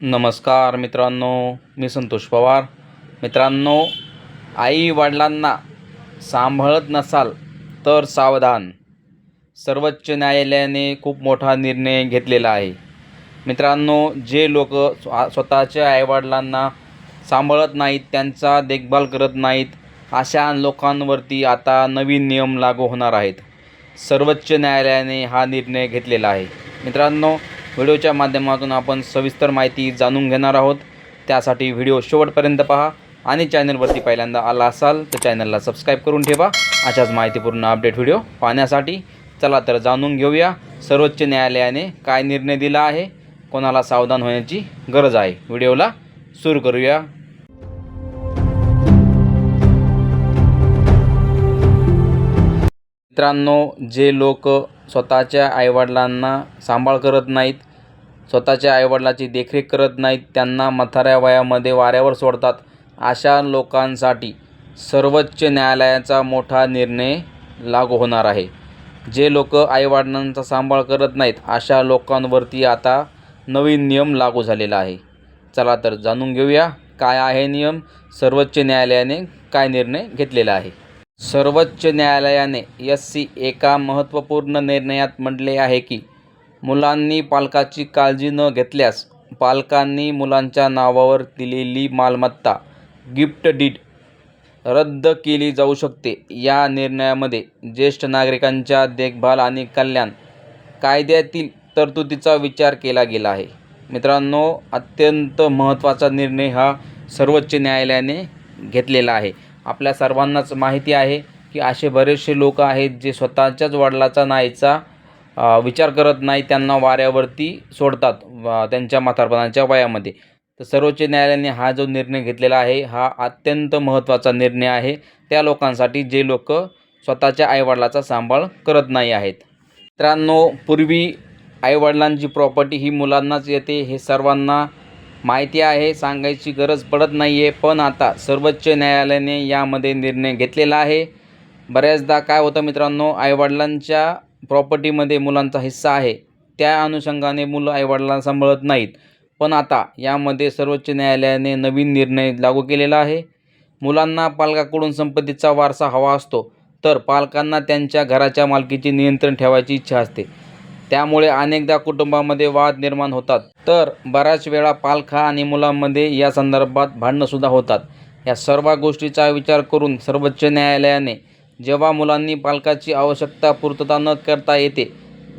नमस्कार मित्रांनो मी संतोष पवार. मित्रांनो आई वडिलांना सांभाळत नसाल तर सावधान. सर्वोच्च न्यायालयाने खूप मोठा निर्णय घेतलेला आहे. मित्रांनो जे लोक स्वतःच्या आईवडिलांना सांभाळत नाहीत त्यांचा देखभाल करत नाहीत अशा लोकांवरती आता नवीन नियम लागू होणार आहेत. सर्वोच्च न्यायालयाने हा निर्णय घेतलेला आहे. मित्रांनो व्हिडिओच्या माध्यमातून आपण सविस्तर माहिती जाणून घेणार आहोत. त्यासाठी व्हिडिओ शेवटपर्यंत पहा आणि चॅनलवरती पहिल्यांदा आला असाल तर चॅनलला सबस्क्राईब करून ठेवा. अशाच माहितीपूर्ण अपडेट व्हिडिओ पाहण्यासाठी चला तर जाणून घेऊया. सर्वोच्च न्यायालयाने काय निर्णय दिला आहे? कोणाला सावधान होण्याची गरज आहे? व्हिडिओला सुरू करूया. मित्रांनो जे लोक स्वतःच्या आईवडिलांना सांभाळ करत नाहीत स्वतःच्या आईवडिलाची देखरेख करत नाहीत त्यांना म्हाताऱ्या वयामध्ये वाऱ्यावर सोडतात. अशा लोकांसाठी सर्वोच्च न्यायालयाचा मोठा निर्णय लागू होणार आहे. जे लोक आईवडिलांचा सांभाळ करत नाहीत अशा लोकांवरती आता नवीन नियम लागू झालेला आहे. चला तर जाणून घेऊया काय आहे नियम सर्वोच्च न्यायालयाने काय निर्णय घेतलेला आहे. सर्वोच्च न्यायालयाने एस सी एका महत्त्वपूर्ण निर्णयात म्हटले आहे की मुलांनी पालकाची काळजी न घेतल्यास पालकांनी मुलांच्या नावावर दिलेली मालमत्ता गिफ्ट डीड रद्द केली जाऊ शकते. या निर्णयामध्ये ज्येष्ठ नागरिकांच्या देखभाल आणि कल्याण कायद्यातील तरतुदीचा विचार केला गेला आहे. मित्रांनो अत्यंत महत्त्वाचा निर्णय हा सर्वोच्च न्यायालयाने घेतलेला आहे. आपल्या सर्वांनाच माहिती आहे की असे बरेचसे लोक आहेत जे स्वतःच्याच वडिलाचा नाहीचा विचार करत नाही त्यांना वाऱ्यावरती सोडतात त्यांच्या म्हातारपणाच्या वयामध्ये. तर सर्वोच्च न्यायालयाने हा जो निर्णय घेतलेला आहे हा अत्यंत महत्त्वाचा निर्णय आहे. त्या लोकांसाठी जे लोक स्वतःच्या आईवडिलाचा सांभाळ करत नाही आहेत. मित्रांनो पूर्वी आईवडिलांची प्रॉपर्टी ही मुलांनाच येते हे सर्वांना माहिती आहे सांगायची गरज पडत नाही आहे पण आता सर्वोच्च न्यायालयाने यामध्ये निर्णय घेतलेला आहे. बऱ्याचदा काय होतं मित्रांनो आईवडिलांच्या प्रॉपर्टीमध्ये मुलांचा हिस्सा आहे त्या अनुषंगाने मुलं आईवडिलांना सांभाळत नाहीत. पण आता यामध्ये सर्वोच्च न्यायालयाने नवीन निर्णय लागू केलेला आहे. मुलांना पालकाकडून संपत्तीचा वारसा हवा असतो तर पालकांना त्यांच्या घराच्या मालकीचे नियंत्रण ठेवायची इच्छा असते. त्यामुळे अनेकदा कुटुंबामध्ये वाद निर्माण होतात. तर बऱ्याच वेळा पालखा आणि मुलांमध्ये या संदर्भात भांडणंसुद्धा होतात. या सर्व गोष्टीचा विचार करून सर्वोच्च न्यायालयाने जेव्हा मुलांनी पालकाची आवश्यकता पूर्तता न करता येते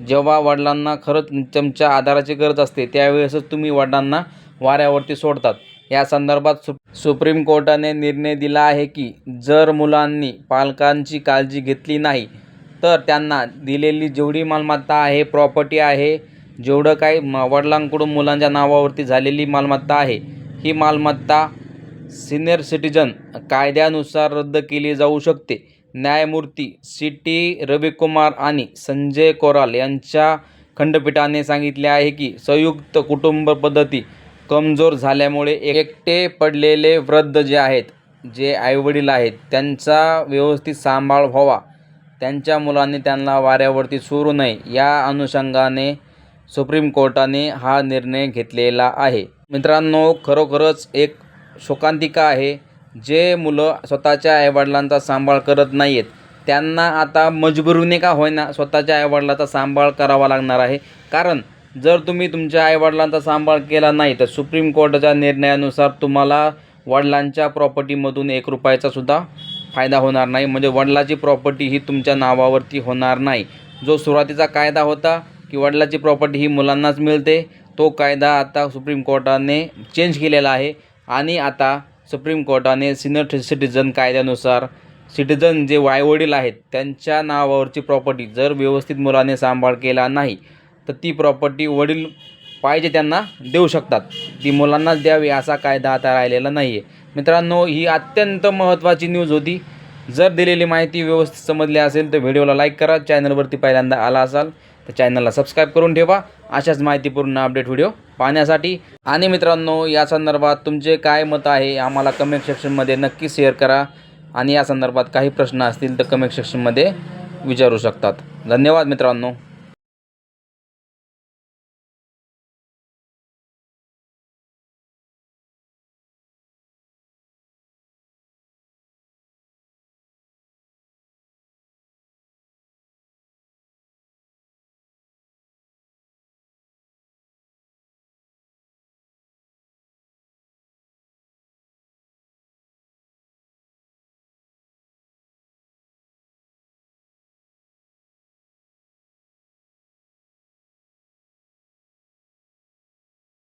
जेव्हा वडिलांना खरंच तुमच्या आधाराची गरज असते त्यावेळेसच तुम्ही वडिलांना वाऱ्यावरती सोडतात. या संदर्भात सु सुप्रीम कोर्टाने निर्णय दिला आहे की जर मुलांनी पालकांची काळजी घेतली नाही तर त्यांना दिलेली जेवढी मालमत्ता आहे प्रॉपर्टी आहे जेवढं काही म वडिलांकडून मुलांच्या नावावरती झालेली मालमत्ता आहे ही मालमत्ता सिनियर सिटीजन कायद्यानुसार रद्द केली जाऊ शकते. न्यायमूर्ती सी. टी. रविकुमार आणि संजय कोराल यांच्या खंडपीठाने सांगितले आहे की संयुक्त कुटुंब पद्धती कमजोर झाल्यामुळे एकटे पडलेले वृद्ध जे आहेत जे आईवडील आहेत त्यांचा व्यवस्थित सांभाळ व्हावा. त्यांच्या मुलांनी त्यांना वाऱ्यावरती सोडू नये. या अनुषंगाने सुप्रीम कोर्टाने हा निर्णय घेतलेला आहे. मित्रांनो खरोखरच एक शोकांतिका आहे. जे मुलं स्वतःच्या आईवडिलांचा सांभाळ करत नाही आहेत त्यांना आता मजबुरीने का होईना स्वतःच्या आईवडिलाचा सांभाळ करावा लागणार आहे? कारण जर तुम्ही तुमच्या आईवडिलांचा सांभाळ केला नाही तर सुप्रीम कोर्टाच्या निर्णयानुसार तुम्हाला वडिलांच्या प्रॉपर्टीमधून एक रुपयाचा सुद्धा फायदा होणार नाही. म्हणजे वडिलाची प्रॉपर्टी ही तुमच्या नावावरती होणार नाही. जो सुरुवातीचा कायदा होता की वडिलाची प्रॉपर्टी ही मुलांनाच मिळते तो कायदा आता सुप्रीम कोर्टाने चेंज केलेला आहे. आणि आता सुप्रीम कोर्टाने सिनियर सिटीजन कायद्यानुसार सिटीजन जे वायवडील आहेत त्यांच्या नावावरची प्रॉपर्टी जर व्यवस्थित मुलाने सांभाळ केला नाही तर ती प्रॉपर्टी वडील पाहिजे त्यांना देऊ शकतात. ती मुलांनाच द्यावी असा कायदा आता राहिलेला नाही आहे मित्रांनो ही अत्यंत महत्त्वाची न्यूज होती. जर दिलेली माहिती व्यवस्थित समजली असेल तर व्हिडिओला लाईक करा. चॅनलवरती पहिल्यांदा आला असाल तर चॅनलला सबस्क्राईब करून ठेवा. अशाच माहितीपूर्ण अपडेट व्हिडिओ पाहण्यासाठी. आणि मित्रांनो या संदर्भात तुमचे काय मत आहे आम्हाला कमेंट सेक्शनमध्ये नक्की शेअर करा. आणि या संदर्भात काही प्रश्न असतील तर कमेंट सेक्शनमध्ये विचारू शकतात. धन्यवाद मित्रांनो.